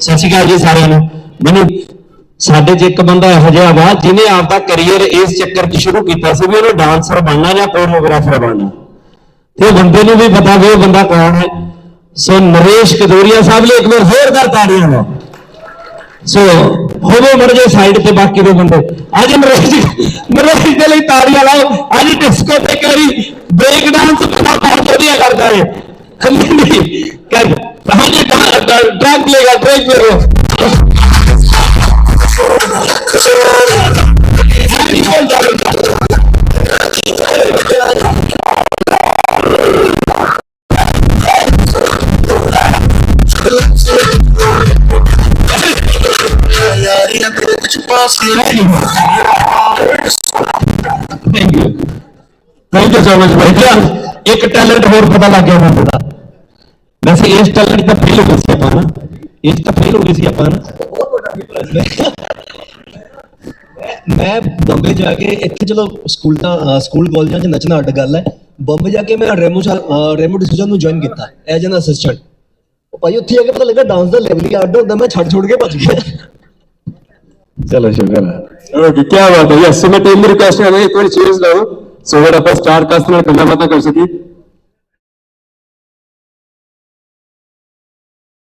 ਸਤਿ ਸ਼੍ਰੀ ਅਕਾਲ ਜੀ ਸਾਰਿਆਂ ਨੂੰ। ਮੈਨੂੰ ਸਾਡੇ 'ਚ ਇੱਕ ਬੰਦਾ ਇਹੋ ਜਿਹਾ ਵਾ, ਜਿਹਨੇ ਆਪਦਾ ਕੈਰੀਅਰ ਇਸ ਚੱਕਰ 'ਚ ਸ਼ੁਰੂ ਕੀਤਾ ਸੀ ਵੀ ਉਹਨੂੰ ਡਾਂਸਰ ਬਣਨਾ ਜਾਂ ਕੋਰੀਓਗ੍ਰਾਫਰ ਬਣਨਾ। ਤੇ ਬੰਦੇ ਨੂੰ ਵੀ ਪਤਾ ਵੀ ਉਹ ਬੰਦਾ ਕੌਣ ਹੈ। ਸੋ ਨਰੇਸ਼ ਕਦੋਰੀਆ ਸਾਹਿਬ ਲਈ ਇੱਕ ਵਾਰ ਹੋਰ ਕਰ ਤਾੜੀਆਂ ਲਓ ਸੋ ਹੋਵੇ ਮਰ ਜੇ ਸਾਈਡ ਤੇ ਬਾਕੀ ਦੇ ਬੰਦੇ। ਅੱਜ ਨਰੇਸ਼ ਨਰੇਸ਼ ਦੇ ਲਈ ਤਾੜੀਆਂ ਲਾਓ। ਅੱਜ ਡਿਸਕੋ ਤੇ ਕਰੀ ਬ੍ਰੇਕ ਡਾਂਸ ਬੜਾ ਬਹੁਤ ਵਧੀਆ ਕਰਦਾ ਹੈ ਕਰ। ਹਾਂਜੀ ਡਰਗ ਲੇਗਾ ਡਰਗ ਲੇਗਾ ਯਾਰੀਆਂ ਦੇ ਵਿੱਚ ਪਾਸ thank you thank you so much ਭਾਈਆ ਇੱਕ ਟੈਲੈਂਟ ਹੋਰ ਪਤਾ ਲੱਗ ਗਿਆ ਮੈਨੂੰ ਇਹ 'ਚ ਤਾਂ ਫੇਲ ਹੋ ਗਈ ਸੀ ਆਪਾਂ ਨਾ। ਬਹੁਤ ਵੱਡਾ ਫੇਲ ਹੈ ਮੈਂ ਬੰਬੇ ਜਾ ਕੇ ਇੱਥੇ ਚਲੋ ਸਕੂਲ ਤਾਂ ਸਕੂਲ ਕਾਲਜਾਂ 'ਚ ਨੱਚਣਾ ਅੱਡ ਗੱਲ ਹੈ। ਬੰਬੇ ਜਾ ਕੇ ਮੈਂ ਰੈਮੋ ਰੈਮੋ ਡਿਸੀਜਨ ਨੂੰ ਜੁਆਇਨ ਕੀਤਾ ਐਜ਼ ਐਨ ਅਸਿਸਟੈਂਟ ਉਹ ਭਾਈ ਉੱਥੇ ਆ ਕੇ ਪਤਾ ਲੱਗਾ ਡਾਂਸ ਦਾ ਲੈਵਲ ਹੀ ਅੱਡ ਹੁੰਦਾ, ਮੈਂ ਛੱਡ ਛੋੜ ਕੇ ਭੱਜ ਗਿਆ। ਚਲੋ, ਸ਼ੁਕਰ ਹੈ। ਓਕੇ ਕੀ ਬਾਤ ਹੈ। ਯਸ ਮੈਂ ਟੀਮ ਦੀ ਰਿਕੁਐਸਟ ਹੈ ਇੱਕ ਵਾਰ ਚੀਜ਼ ਲਾਓ। ਸੋ ਜਿਹੜਾ ਆਪਾਂ ਸਟਾਰ ਕਾਸਟ ਨਾਲ ਗੱਲਾਂ ਬਾਤਾਂ ਕਰ ਸਕੀਏ।